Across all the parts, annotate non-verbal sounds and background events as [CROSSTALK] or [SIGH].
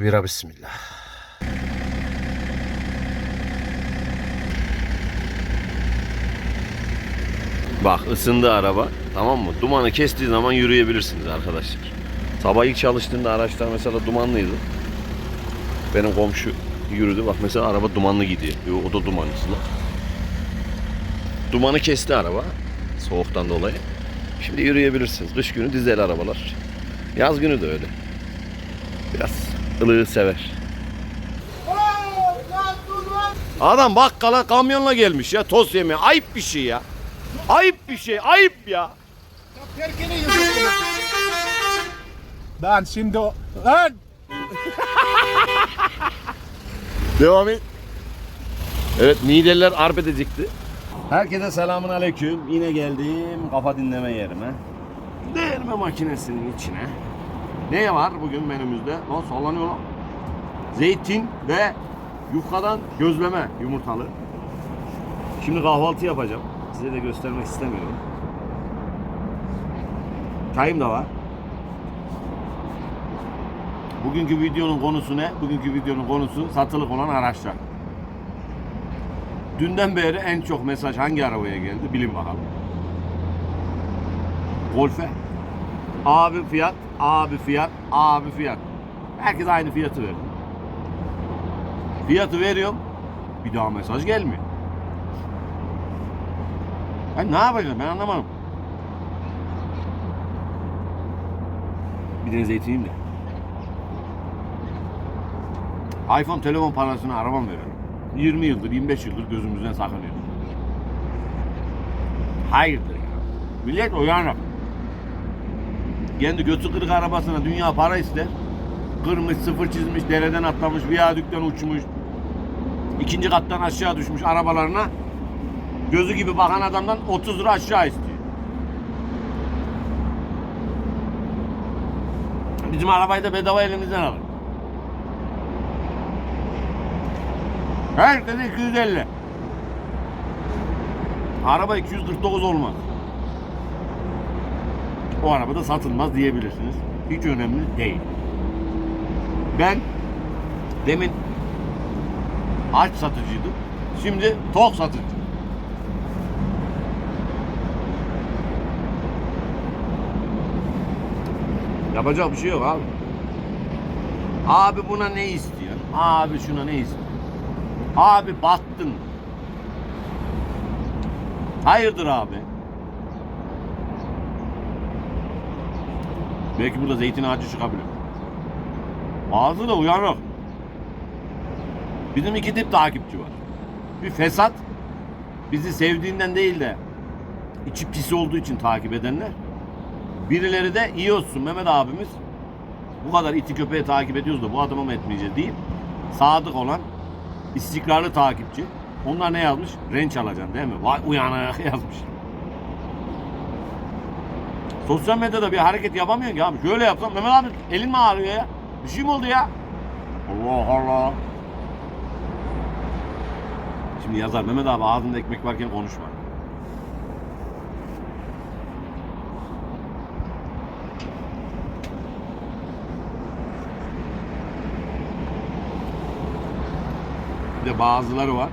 Vira bismillah. Bak ısındı araba. Tamam mı? Dumanı kestiği zaman yürüyebilirsiniz arkadaşlar. Sabah ilk çalıştığında araçlar mesela dumanlıydı. Benim komşu yürüdü. Bak mesela araba dumanlı gidiyor. Yo, O da dumanlı. Dumanı kesti araba. Soğuktan dolayı. Şimdi yürüyebilirsiniz. Kış günü dizel arabalar. Yaz günü de öyle. Ilığı sever. Adam bakkala kamyonla gelmiş ya toz yemeye. Ayıp bir şey ya. Ayıp bir şey. Ayıp ya. Ben şimdi o... Lan! [LAUGHS] Devam et. Evet mideliler arp edecekti. Herkese selamun aleyküm. Yine geldim kafa dinleme yerime. Değirme makinesinin içine. Ne var bugün menümüzde? O sallanıyor lan. Zeytin ve yufkadan gözleme yumurtalı. Şimdi kahvaltı yapacağım. Size de göstermek istemiyorum. Çayım da var. Bugünkü videonun konusu ne? Bugünkü videonun konusu satılık olan araçlar. Dünden beri en çok mesaj hangi arabaya geldi bilin bakalım. Golf'e. Abi fiyat, abi fiyat, abi fiyat. Herkes aynı fiyatı veriyor. Fiyatı veriyorum. Bir daha mesaj gelmiyor. Ben ne yapacağım ben anlamadım. Bir de zeytiniyim de. iPhone telefon parasını arabam veriyorum. 20 yıldır, 25 yıldır gözümüzden sakınıyor. Hayırdır ya. Millet uyanık. Kendi götü kırık arabasına dünya para ister. Kırmış, sıfır çizmiş, dereden atlamış, viyadükten uçmuş. ikinci kattan aşağı düşmüş arabalarına. Gözü gibi bakan adamdan 30 lira aşağı istiyor. Bizim arabayı da bedava elimizden alır. Herkese 250. Araba 249 olmaz. O araba da satılmaz diyebilirsiniz. Hiç önemli değil. Ben demin aç satıcıydım. Şimdi tok satıcı. Yapacak bir şey yok abi. Abi buna ne istiyor? Abi şuna ne istiyor? Abi battın. Hayırdır abi? Belki burada zeytin ağacı çıkabilir. Bazı da uyanık. Bizim iki tip takipçi var. Bir fesat, bizi sevdiğinden değil de içi pis olduğu için takip edenler. Birileri de iyi olsun Mehmet abimiz. Bu kadar iti köpeği takip ediyoruz da bu adama mı etmeyeceğiz deyip sadık olan istikrarlı takipçi. Onlar ne yazmış? Renç alacaksın değil mi? Vay uyanık [LAUGHS] yazmış. Sosyal medyada bir hareket yapamıyorsun ki abi. Şöyle yapsam Mehmet abi elin mi ağrıyor ya? Bir şey mi oldu ya? Allah Allah. Şimdi yazar Mehmet abi ağzında ekmek varken konuşma. Bir de bazıları var.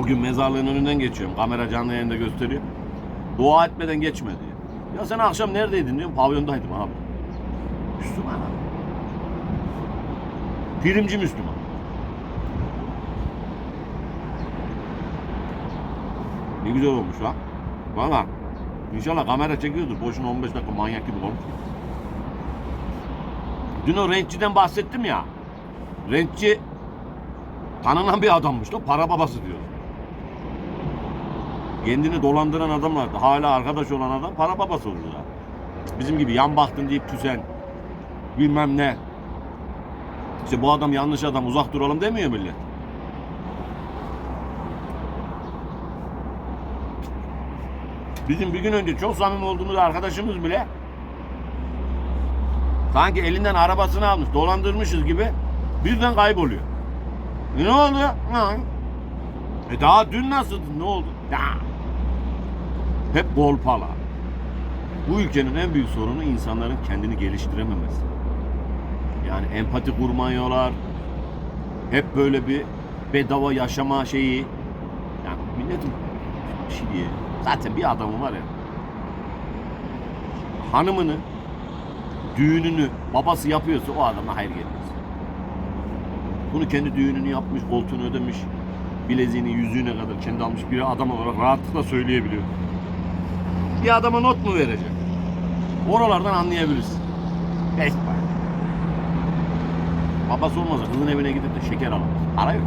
O gün mezarlığın önünden geçiyorum. Kamera canlı yayında gösteriyor. Dua etmeden geçme diyor. Ya sen akşam neredeydin diyorum. Pavyondaydım abi. Müslüman abi. Primci Müslüman. Ne güzel olmuş ha. Valla. İnşallah kamera çekiyordur. Boşuna 15 dakika manyak gibi olmuş. Dün o renkçiden bahsettim ya. Renkçi tanınan bir adammış da para babası diyor. Kendini dolandıran adamlar hala arkadaş olan adam para babası oluyor. Bizim gibi yan baktın deyip küsen bilmem ne. İşte bu adam yanlış adam uzak duralım demiyor millet. Bizim bir gün önce çok samimi olduğumuz arkadaşımız bile sanki elinden arabasını almış dolandırmışız gibi birden kayboluyor. E ne oldu? Ha. E daha dün nasıldı? Ne oldu? Ya. Hep golpala. Bu ülkenin en büyük sorunu insanların kendini geliştirememesi. Yani empati kurmuyorlar. Hep böyle bir bedava yaşama şeyi. Yani milletin bir şey diye. Zaten bir adamı var ya. Hanımını düğününü babası yapıyorsa o adama hayır gelmez. Bunu kendi düğününü yapmış, koltuğunu ödemiş, bileziğini, yüzüğüne kadar kendi almış bir adam olarak rahatlıkla söyleyebiliyor. Bir adama not mu verecek? Oralardan anlayabilirsin. Beş para. Babası olmasa kızın evine gidip de şeker alamaz. Para yok.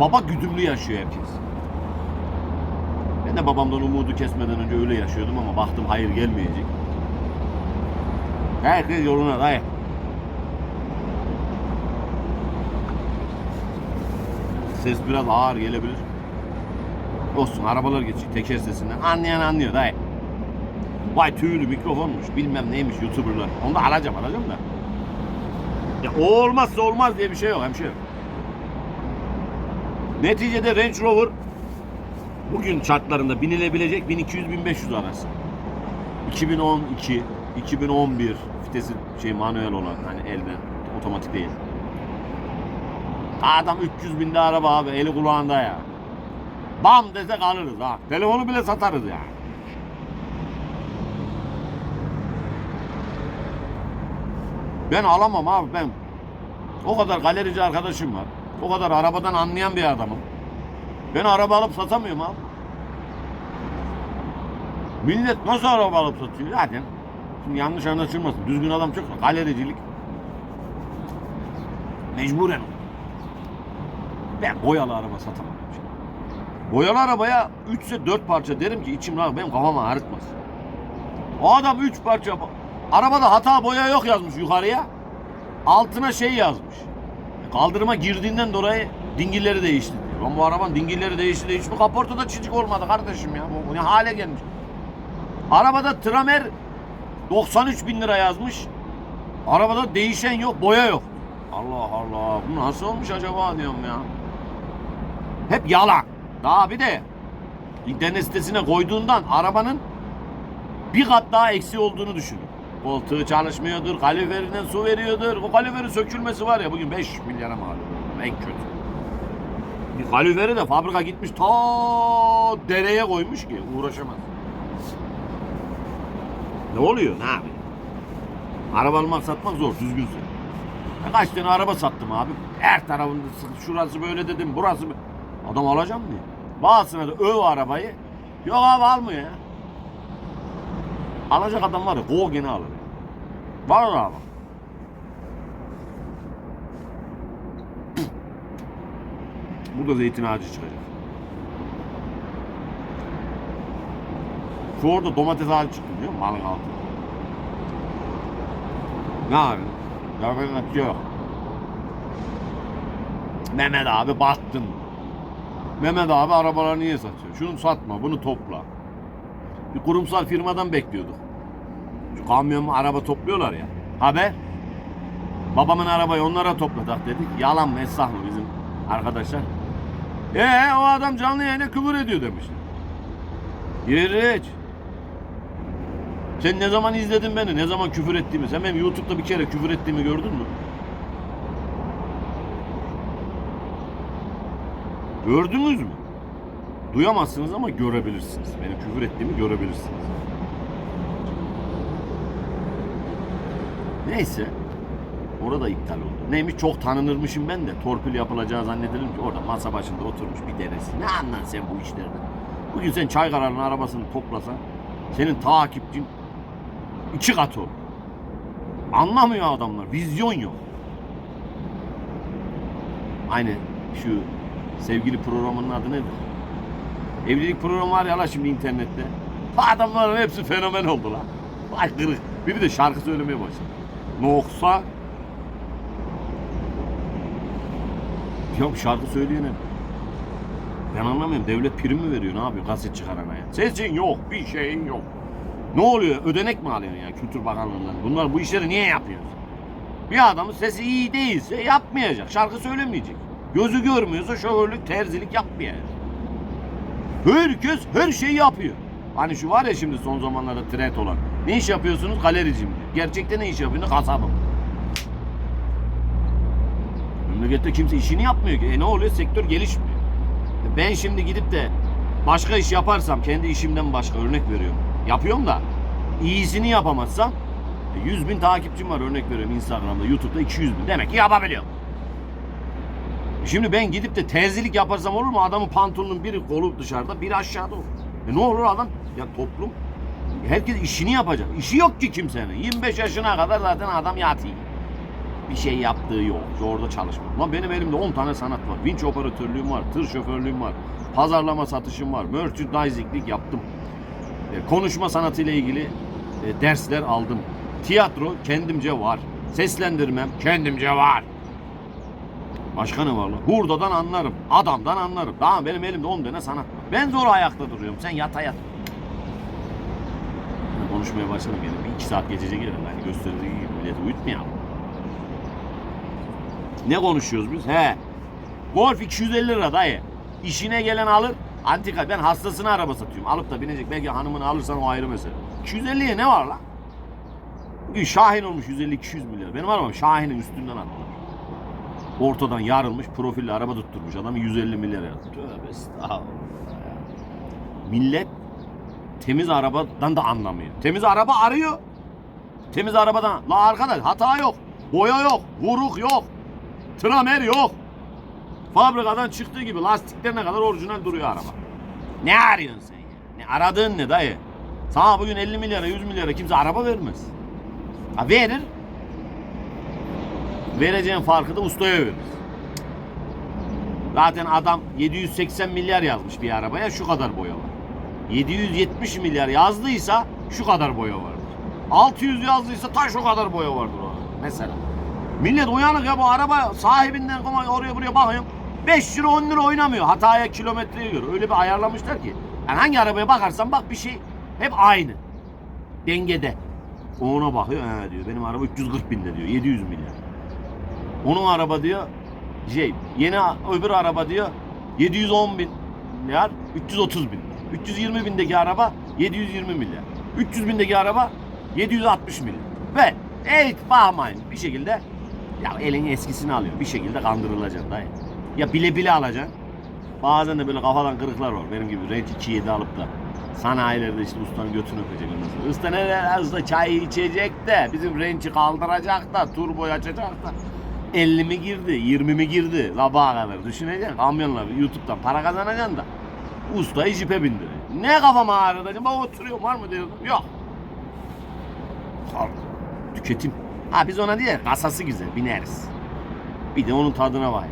Baba güdümlü yaşıyor herkes. Ben de babamdan umudu kesmeden önce öyle yaşıyordum ama baktım hayır gelmeyecek. Herkes yoluna dayı. Ses biraz ağır gelebilir. Olsun arabalar geçiyor teker sesinden. Anlayan anlıyor dayı. Vay tüylü mikrofonmuş bilmem neymiş youtuberlar. Onu da alacağım alacağım da. Ya o olmazsa olmaz diye bir şey yok hemşehrim. Neticede Range Rover bugün şartlarında binilebilecek 1200-1500 arası. 2012, 2011 vitesi şey manuel olan hani elden otomatik değil. Adam 300 binde araba abi eli kulağında ya. Bam dese kalırız ha. Telefonu bile satarız ya. Ben alamam abi ben. O kadar galerici arkadaşım var. O kadar arabadan anlayan bir adamım. Ben araba alıp satamıyorum abi. Millet nasıl araba alıp satıyor zaten. Şimdi yanlış anlaşılmasın. Düzgün adam çok galericilik. Mecburen. Ben boyalı araba satamam. Boyalı arabaya 3 ise 4 parça derim ki içim rahat benim kafamı ağrıtmaz. O adam 3 parça arabada hata boya yok yazmış yukarıya. Altına şey yazmış. Kaldırıma girdiğinden dolayı dingilleri değişti. diyor. Bu arabanın dingilleri değişti de hiç mi kaportada çizik olmadı kardeşim ya. Bu, bu ne hale gelmiş. Arabada tramer 93 bin lira yazmış. Arabada değişen yok, boya yok. Allah Allah. Bu nasıl olmuş acaba diyorum ya. Hep yalan. Daha bir de internet sitesine koyduğundan arabanın bir kat daha eksi olduğunu düşünün. Koltuğu çalışmıyordur, kaliferinden su veriyordur. O kaliferin sökülmesi var ya bugün 5 milyara mal. En kötü. Bir kaliferi de fabrika gitmiş ta dereye koymuş ki uğraşamaz. Ne oluyor? Ne abi? Araba almak satmak zor düzgünse. Kaç tane araba sattım abi. Her tarafında şurası böyle dedim, burası böyle. Adam alacağım diye. Bazısına da öv arabayı. Yok abi almıyor ya. Alacak adam var ya kov gene alır. Var abi. Burada zeytin ağacı çıkacak. Şu orada domates ağacı çıktı biliyor musun? Malın altında. Ne abi? Yapacak yok. Mehmet abi battın. Mehmet abi arabaları niye satıyor? Şunu satma, bunu topla. Bir kurumsal firmadan bekliyorduk. Şu kamyon araba topluyorlar ya. Haber? Babamın arabayı onlara topladık dedik. Yalan mı esnaf mı bizim arkadaşlar? Ee o adam canlı yayına küfür ediyor demişler. Yeriç. Sen ne zaman izledin beni? Ne zaman küfür ettiğimi? Sen benim YouTube'da bir kere küfür ettiğimi gördün mü? Gördünüz mü? Duyamazsınız ama görebilirsiniz. Benim küfür ettiğimi görebilirsiniz. Neyse. Orada iptal oldu. Neymiş çok tanınırmışım ben de. Torpil yapılacağı zannedilir ki orada masa başında oturmuş bir denesi. Ne anlan sen bu işlerden? Bugün sen çay kararının arabasını toplasan senin takipçin iki kat olur. Anlamıyor adamlar. Vizyon yok. Aynı şu sevgili programının adı nedir? Evlilik programı var ya la şimdi internette. Adamların hepsi fenomen oldu lan. Vay kırık. Biri de şarkı söylemeye başladı. Noksa Yok şarkı söyleyene. Ben anlamıyorum. Devlet prim mi veriyor? Ne yapıyor kaset çıkarana ya? Sesin yok. Bir şeyin yok. Ne oluyor? Ödenek mi alıyorsun ya Kültür Bakanlığı'ndan? Bunlar bu işleri niye yapıyor? Bir adamın sesi iyi değilse yapmayacak. Şarkı söylemeyecek. Gözü görmüyorsa şoförlük, terzilik yapmayacak. Herkes her şeyi yapıyor. Hani şu var ya şimdi son zamanlarda trend olan. Ne iş yapıyorsunuz? Galericiyim diyor. Gerçekte ne iş yapıyorsun? Kasabım. Memlekette kimse işini yapmıyor ki. E ne oluyor? Sektör gelişmiyor. E Ben şimdi gidip de başka iş yaparsam kendi işimden başka örnek veriyorum. Yapıyorum da iyisini yapamazsam e, 100 bin takipçim var örnek veriyorum Instagram'da, YouTube'da 200 bin. Demek ki yapabiliyorum. Şimdi ben gidip de terzilik yaparsam olur mu? Adamın pantolonun biri kolu dışarıda, biri aşağıda olur. E ne olur adam? Ya toplum herkes işini yapacak. İşi yok ki kimsenin. 25 yaşına kadar zaten adam yatıyor. Bir şey yaptığı yok. Orada çalışmıyor. Lan benim elimde 10 tane sanat var. Vinç operatörlüğüm var, tır şoförlüğüm var, pazarlama satışım var, merchandising'lik yaptım. E, konuşma sanatıyla ilgili e, dersler aldım. Tiyatro kendimce var. Seslendirmem kendimce var. Başka ne var lan? Hurdadan anlarım. Adamdan anlarım. Tamam benim elimde 10 tane sanat var. Ben zor ayakta duruyorum. Sen yata yat. Ben konuşmaya başladım yani. Bir iki saat geçecek herhalde. Hani gösterdiği gibi milleti uyutmayalım. Ne konuşuyoruz biz? He. Golf 250 lira dayı. İşine gelen alır. Antika ben hastasına araba satıyorum. Alıp da binecek. Belki hanımını alırsan o ayrı mesele. 250'ye ne var lan? Bugün Şahin olmuş 150-200 milyar. Benim arabam Şahin'in üstünden attılar. Ortadan yarılmış profilli araba tutturmuş. Adamı 150 milyar yazdı. Tövbe. Millet temiz arabadan da anlamıyor. Temiz araba arıyor. Temiz arabadan. La arkadaş hata yok. Boya yok. Vuruk yok. Tramer yok. Fabrikadan çıktığı gibi lastiklerine kadar orijinal duruyor araba. Ne arıyorsun sen ya? Ne aradığın ne dayı? Sana bugün 50 milyara 100 milyara kimse araba vermez. Ha verir. Vereceğin farkı da ustaya verir. Zaten adam 780 milyar yazmış bir arabaya şu kadar boya var. 770 milyar yazdıysa şu kadar boya vardır. 600 yazdıysa taş o kadar boya vardır o. Mesela. Millet uyanık ya bu araba sahibinden oraya buraya bakıyorum. 5 lira 10 lira oynamıyor. Hataya kilometreye göre. Öyle bir ayarlamışlar ki. Yani hangi arabaya bakarsan bak bir şey hep aynı. Dengede. Ona bakıyor. He diyor benim araba 340 binde diyor. 700 milyar. Onun araba diyor şey yeni öbür araba diyor 710 bin milyar 330 bin. 320 bindeki araba 720 milyar. 300 bindeki araba 760 milyar. Ve el bakmayın bir şekilde ya elin eskisini alıyor. Bir şekilde kandırılacaksın dayı. Ya bile bile alacaksın. Bazen de böyle kafadan kırıklar var. Benim gibi Range 2.7 alıp da sanayilerde işte ustanın götünü öpecek ondan sonra. Usta ne usta çay içecek de bizim Range'i kaldıracak da turboyu açacak da 50 mi girdi, 20 mi girdi labağa kadar düşüneceksin. Kamyonla YouTube'dan para kazanacaksın da ustayı jipe bindir. Ne kafam ağrıdı acaba oturuyorum var mı diyordum. Yok. Kalk. Tüketim. Ha biz ona diye kasası güzel bineriz. Bir de onun tadına. Ya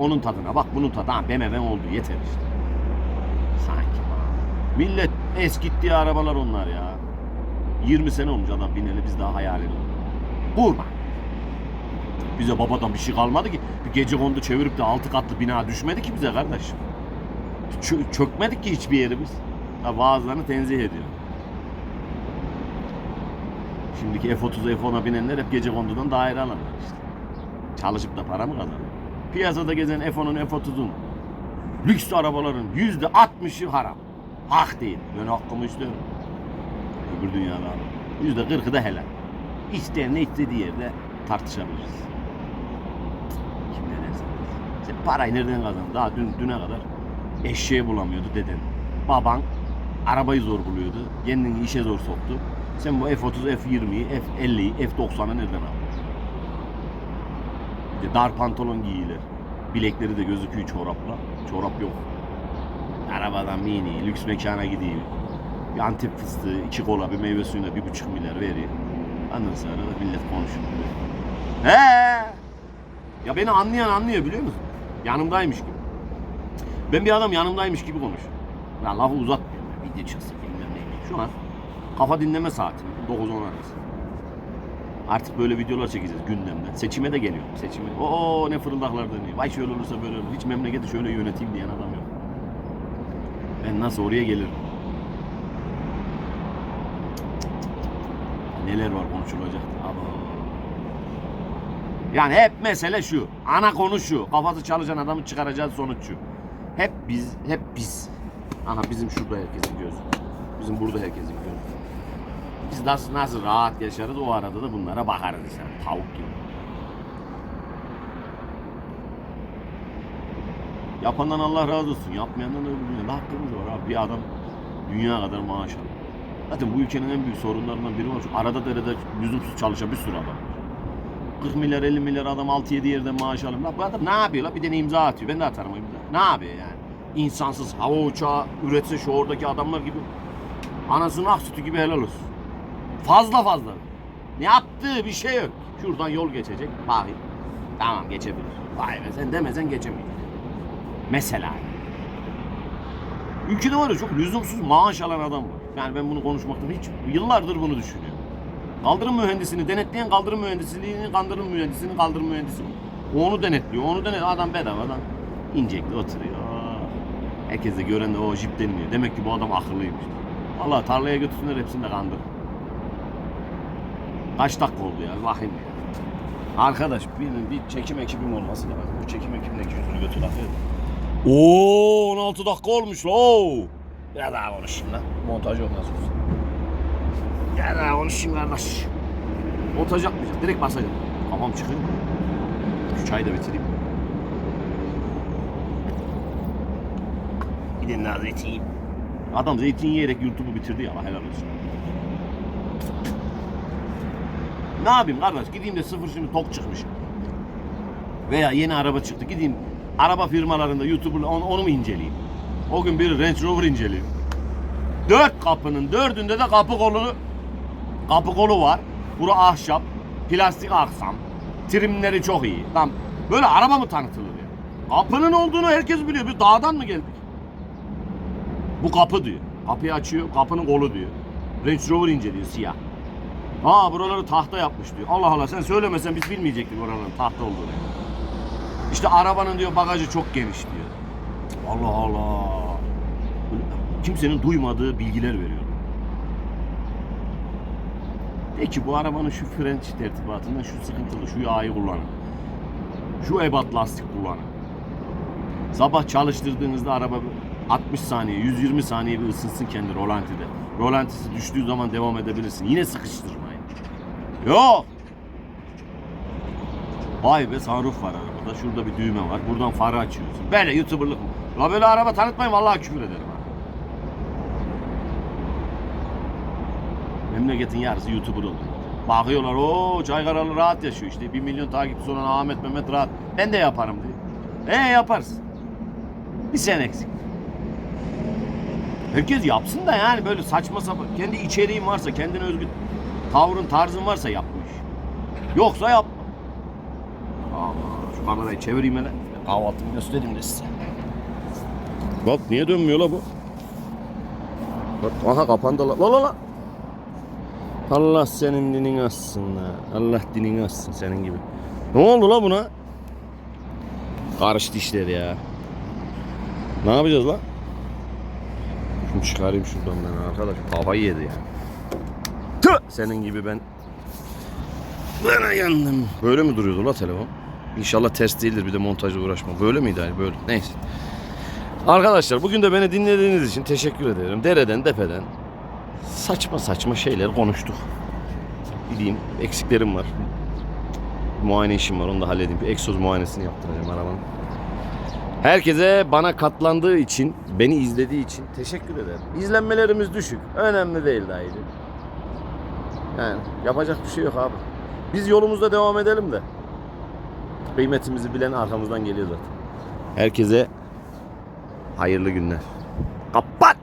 onun tadına bak bunun tadı. Ha BMW oldu yeter işte. Sanki. Millet eskittiği arabalar onlar ya. 20 sene olmuş adam bineli biz daha hayal ediyoruz. Vurma. Bize babadan bir şey kalmadı ki. Bir gece kondu çevirip de altı katlı bina düşmedi ki bize kardeş. Çö- çökmedik ki hiçbir yerimiz. Ha, bazılarını tenzih ediyorum. Şimdiki F30'a F10'a binenler hep gece kondudan daire alırlar işte. Çalışıp da para mı kazanır? Piyasada gezen F10'un F30'un lüks arabaların yüzde altmışı haram. Hak değil. Ben hakkımı istiyorum. Öbür dünyada. Yüzde kırkı da helal. İsteyen ne istediği yerde tartışabiliriz. Kim ne derse. Sen parayı nereden kazandın? Daha dün, düne kadar eşeği bulamıyordu deden. Baban arabayı zor buluyordu. Kendini işe zor soktu. Sen bu F30, F20'yi, F50'yi, F90'ı nereden aldın? Bir de dar pantolon giyilir. Bilekleri de gözüküyor çorapla. Çorap yok. Arabadan mini, lüks mekana gideyim. Bir antep fıstığı, iki kola, bir meyve suyuna bir buçuk milyar vereyim. Ondan sonra da millet konuşuyor. He. Ya beni anlayan anlıyor biliyor musun? Yanımdaymış gibi. Ben bir adam yanımdaymış gibi konuşuyor. Ya lafı uzatmıyorum. Video çıksın bilmem neymiş. Şu an kafa dinleme saati. 9-10 arası. Artık böyle videolar çekeceğiz gündemde. Seçime de geliyor. Seçime. Oo ne fırıldaklar dönüyor. Vay şöyle olursa böyle olur. Hiç memleketi şöyle yöneteyim diyen adam yok. Ben nasıl oraya gelirim? Neler var konuşulacak. Abo. Yani hep mesele şu. Ana konu şu. Kafası çalışan adamı çıkaracağı sonuç şu. Hep biz, hep biz. Ana bizim şurada herkesin gözü. Bizim burada herkesin gözü. Biz nasıl, nasıl rahat yaşarız o arada da bunlara bakarız işte. Tavuk gibi. Yapandan Allah razı olsun. Yapmayandan da. Ne hakkımız var abi. Bir adam dünya kadar maaş alıyor. Zaten bu ülkenin en büyük sorunlarından biri var. Arada derede lüzumsuz çalışan bir sürü adam. 40 milyar 50 milyar adam 6-7 yerden maaş alıyor. Lan bu adam ne yapıyor lan? Bir tane imza atıyor. Ben de atarım imza. Ne yapıyor yani? İnsansız hava uçağı üretse şu oradaki adamlar gibi anasının ak sütü gibi helal olsun. Fazla fazla. Ne yaptığı bir şey yok. Şuradan yol geçecek. Bakayım. Tamam geçebilir. Vay be sen demesen geçemeyecek. Mesela. Ülkede var ya çok lüzumsuz maaş alan adam var. Yani ben bunu konuşmaktan hiç yıllardır bunu düşünüyorum. Kaldırım mühendisini denetleyen kaldırım mühendisliğini, kaldırım mühendisini, kaldırım mühendisini. Onu denetliyor, onu denetliyor. Adam bedavadan inecekli oturuyor. Herkes de gören de o jip deniliyor. Demek ki bu adam akıllıymış. Allah tarlaya götürsünler hepsini de kandır. Kaç dakika oldu ya? Bakayım ya. Arkadaş benim bir çekim ekibim olması lazım. Bu çekim ekibindeki yüzünü götür atıyor. Oo 16 dakika olmuş lo. Ya daha konuşayım lan. Montaj yok nasıl Ya daha konuşayım kardeş. Montaj yapmayacağım. Direkt basacağım. Kafam çıkıyor. Şu çayı da bitireyim. Bir de daha zeytin yiyeyim. Adam zeytin yiyerek YouTube'u bitirdi ya. Helal olsun. Ne yapayım kardeş? Gideyim de sıfır şimdi tok çıkmış. Veya yeni araba çıktı. Gideyim araba firmalarında YouTube'u onu, onu mu inceleyeyim? O gün bir Range Rover inceleyeyim. Dört kapının dördünde de kapı kolunu kapı kolu var. Bura ahşap, plastik aksam. Trimleri çok iyi. Tam böyle araba mı tanıtılır ya? Kapının olduğunu herkes biliyor. Biz dağdan mı geldik? Bu kapı diyor. Kapıyı açıyor, kapının kolu diyor. Range Rover inceliyor siyah. Ha buraları tahta yapmış diyor. Allah Allah sen söylemesen biz bilmeyecektik oraların tahta olduğunu. İşte arabanın diyor bagajı çok geniş diyor. Allah Allah. Kimsenin duymadığı bilgiler veriyor. De ki bu arabanın şu frenç tertibatından şu sıkıntılı, şu yağı kullanın. Şu ebat lastik kullanın. Sabah çalıştırdığınızda araba 60 saniye, 120 saniye bir ısınsın kendi rolantide. Rolantisi düştüğü zaman devam edebilirsin. Yine sıkıştırmayın. Yok. Vay be sunroof var arabada. Şurada bir düğme var. Buradan farı açıyorsun. Böyle youtuberlık mı? La böyle araba tanıtmayın vallahi küfür ederim ha. Memleketin yarısı youtuber oldu. Bakıyorlar o Çaykaralı rahat yaşıyor işte. Bir milyon takipçisi olan Ahmet Mehmet rahat. Ben de yaparım diyor. E yaparsın. Bir sen eksik. Herkes yapsın da yani böyle saçma sapan. Kendi içeriğin varsa, kendine özgü tavrın, tarzın varsa yapmış. Yoksa yapma. Aman şu kamerayı çevireyim hele. Kahvaltımı göstereyim de size. Bak niye dönmüyor la bu? Bak aha kapandı la. La la la. Allah senin dinini assın la. Allah dinini assın senin gibi. Ne oldu la buna? Karıştı işler ya. Ne yapacağız la? Şunu çıkarayım şuradan ben arkadaş. Kafayı yedi ya. Tüh! Senin gibi ben ben yandım. Böyle mi duruyordu la telefon? İnşallah ters değildir bir de montajla uğraşma. Böyle miydi hani böyle? Neyse. Arkadaşlar bugün de beni dinlediğiniz için teşekkür ederim. Dereden depeden saçma saçma şeyler konuştuk. Bileyim eksiklerim var. Muayene işim var onu da halledeyim. Bir egzoz muayenesini yaptıracağım arabanın. Herkese bana katlandığı için, beni izlediği için teşekkür ederim. İzlenmelerimiz düşük. Önemli değil dayıcı. Yani yapacak bir şey yok abi. Biz yolumuzda devam edelim de. Kıymetimizi bilen arkamızdan geliyor zaten. Herkese hayırlı günler. Kapat!